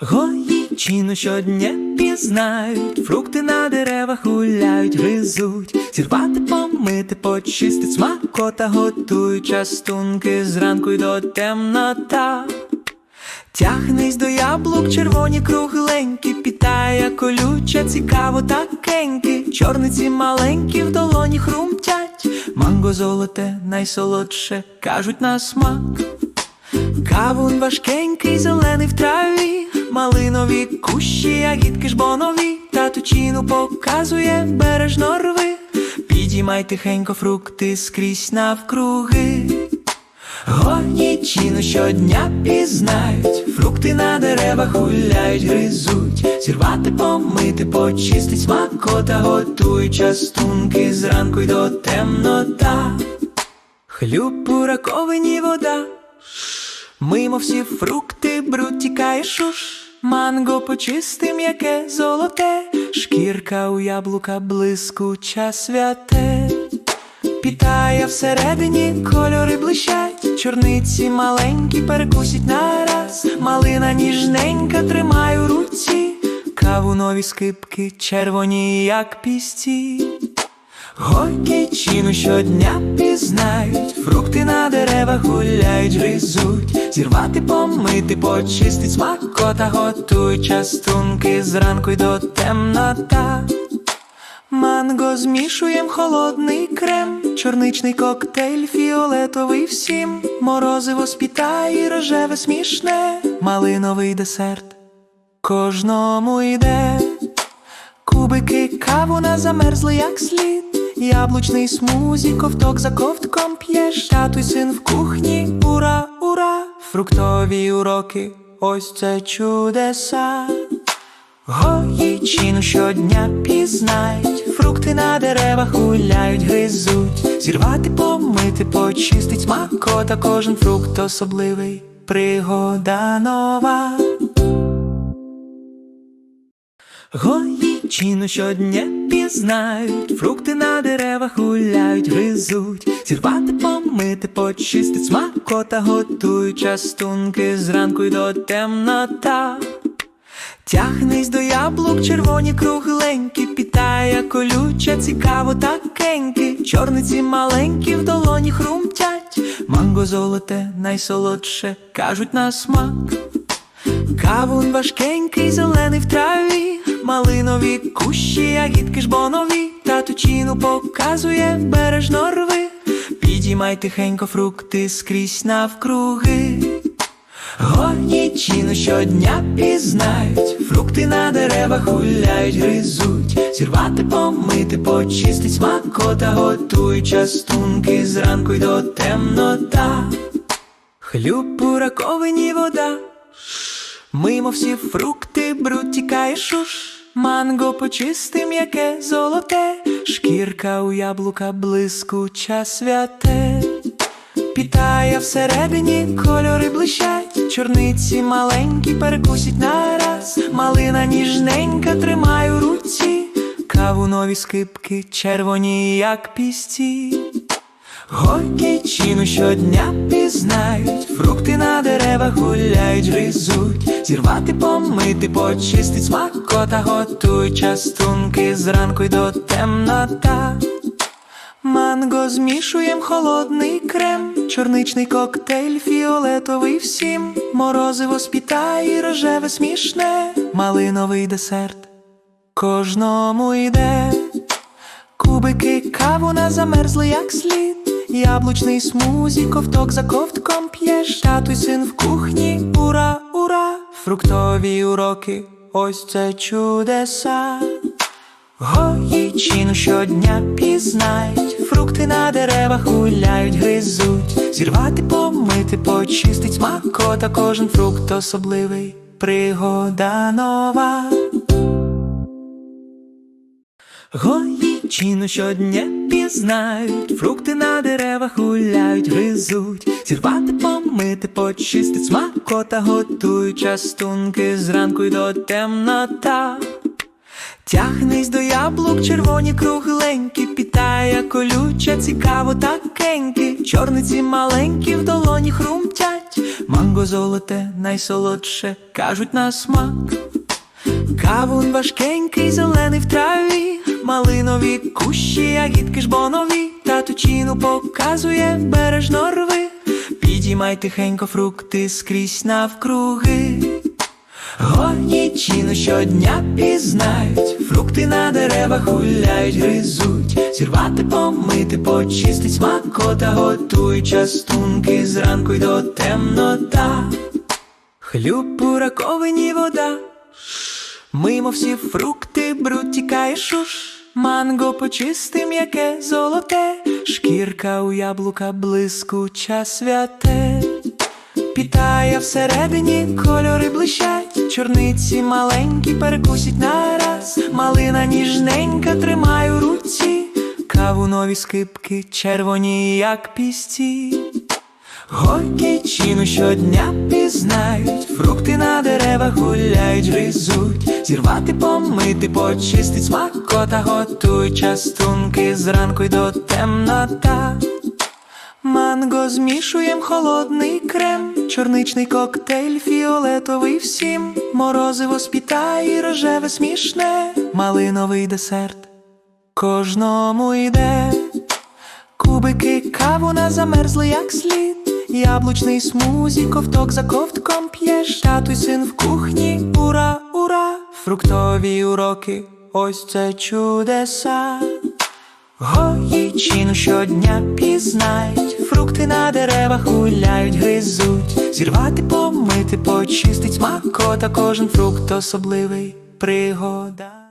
Гоїчину щодня пізнають, фрукти на деревах гуляють, гризуть, зірвати, помити, почистить, смакота готують. Частунки зранку й до темнота. Тягнись до яблук, червоні кругленькі, питає колюча, цікаво такенькі, чорниці маленькі в долоні хрумтять, манго золоте, найсолодше, кажуть на смак. Кавун важкенький, зелений в траві, малинові кущі, ягідки ж бонові, татучину показує бережно рви, підіймай тихенько фрукти скрізь навкруги. Гонічину щодня пізнають, фрукти на деревах гуляють, гризуть, зірвати, помити, почистить, смакота готують частунки. Зранку й до темнота. Хлюб у раковині вода, Мимо всі фрукти, бруд тікає шуш, манго почисти, м'яке золоте, шкірка у яблука блискуча святе. Питає всередині кольори блищать, чорниці маленькі перекусять нараз, малина ніжненька тримає у руці, каву нові скипки, червоні, як пісті. Гойкічину щодня пізнають, фрукти на деревах гуляють, гризуть, зірвати, помити, почистить, смакота готують частунки зранку й до темнота. Манго змішуєм холодний крем, чорничний коктейль, фіолетовий всім, морозиво спітає, рожеве смішне, малиновий десерт. Кожному йде Кубики каву на замерзли, як слід. Яблучний смузі, ковток за ковтком п'єш. Тату й син в кухні, ура, ура! Фруктові уроки, ось це чудеса. Гоїчину щодня пізнають, фрукти на деревах гуляють, гризуть, зірвати, помити, почистить смакота, кожен фрукт особливий, пригода нова. Гоїчину щодня пізнають, фрукти на деревах гуляють, гризуть, зірвати, помити, почистить, смакота готують частунки зранку й до темнота. Тягнись до яблук, червоні кругленькі, питає колюча, цікаво такенькі, чорниці маленькі в долоні хрумтять, манго золоте, найсолодше, кажуть на смак. Кавун важкенький, зелений в траві, малинові кущі, ягідки ж бонові, татучину показує бережно рви, підіймай тихенько фрукти скрізь навкруги. Гонічину щодня пізнають, фрукти на деревах гуляють, гризуть, зірвати, помити, почистить, смакота. Готують частунки зранку й до темнота. Хлюб у раковині вода, Мимо всі фрукти, бруд тікає шуш, манго почисти, м'яке золоте, шкірка у яблука блискуча святе. Питає всередині кольори блищать, чорниці маленькі перекусять нараз, малина ніжненька тримає руці, каву нові скипки, червоні, як пісті. Гоїчину щодня пізнають, фрукти на деревах гуляють, гризуть, зірвати, помити, почистить, смакота готують частунки зранку й до темнота. Манго змішуєм холодний крем, чорничний коктейль, фіолетовий всім, морозиво спітає, рожеве смішне, малиновий десерт. Кожному йде Кубики каву на замерзли, як слід. Яблучний смузі, ковток за ковтком п'єш. Тату й син в кухні, ура, ура! Фруктові уроки, ось це чудеса. Гоїчину щодня пізнають, фрукти на деревах гуляють, гризуть, зірвати, помити, почистить смакота, кожен фрукт особливий, пригода нова. Гоїчину щодня пізнають, фрукти на деревах гуляють, гризуть, зірвати, помити, почистить, смакота готують частунки зранку й до темнота. Тягнись до яблук, червоні кругленькі, питає колюча, цікаво такенькі, чорниці маленькі в долоні хрумтять, Манго золоте, найсолодше, кажуть на смак. Кавун важкенький, зелений в траві, малинові кущі, ягідки ж бонові, татучину показує бережно рви. Підіймай тихенько фрукти скрізь навкруги. Гонічину щодня пізнають, фрукти на деревах гуляють, гризуть, зірвати, помити, почистить смакота, готують частунки зранку й до темнота. Хлюб у раковині вода, мимо всі фрукти, бруд тікає шуш. Манго почисти, м'яке золоте, шкірка у яблука блискуча святе. Питає всередині кольори блищать, чорниці маленькі перекусять нараз, малина ніжненька тримає руці, кавунові скипки червоні, як пісці. Гойкічину щодня пізнають, фрукти на деревах гуляють, гризуть, зірвати, помити, почистить смакота, готують частунки зранку й до темнота. Манго змішуєм холодний крем, чорничний коктейль, фіолетовий всім, морозиво спітає, рожеве смішне, малиновий десерт. Кожному йде кубики каву на замерзли, як слід. Яблучний смузі, ковток за ковтком п'єш, тату й син в кухні, ура, ура, фруктові уроки, ось це чудеса. Гоїчину щодня пізнають, фрукти на деревах гуляють, гризуть, зірвати, помити, почистить смакота, кожен фрукт особливий пригода.